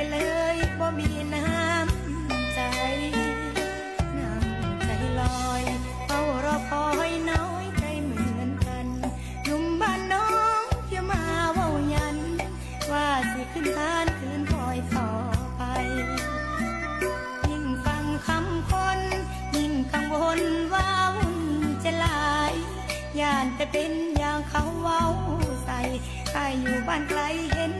ก็เลยบ่มีน้ำใจน้ำใจลอยเฝ้ารอคอยน้อยใจเหมือนกันหนุ่มบ้านน้องเพื่อมาเว้ายัน ว่าสิขึ้นทานคืนคอยต่อไป ยิ่งฟังคำคน ยิ่งกังวลว่าวุ่นจะลายย่านจะเป็นอย่างเขาเว้าใส่ใครอยู่บ้านไกลเห็น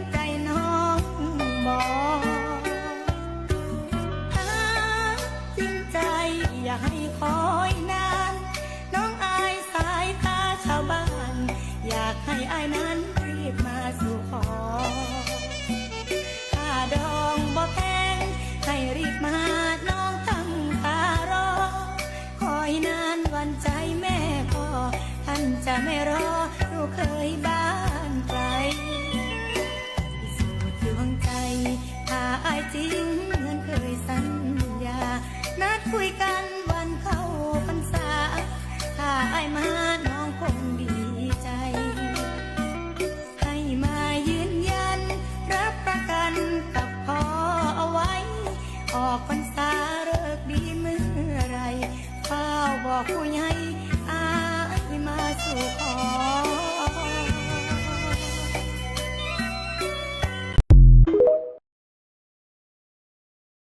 รอลูกเคยบ้านไกลพิสูจน์ดวงใจถ้าอายจริงเหมือนเคยสัญญา นัดคุยกันวันเข้าพรรษา ถ้าอายมาน้องคงดีใจ ให้มายืนยัน รับประกันกับพ่อเอาไว้ ออกพรรษาเลิกดีเมื่อไรเฝ้าบอกผู้ใหญ่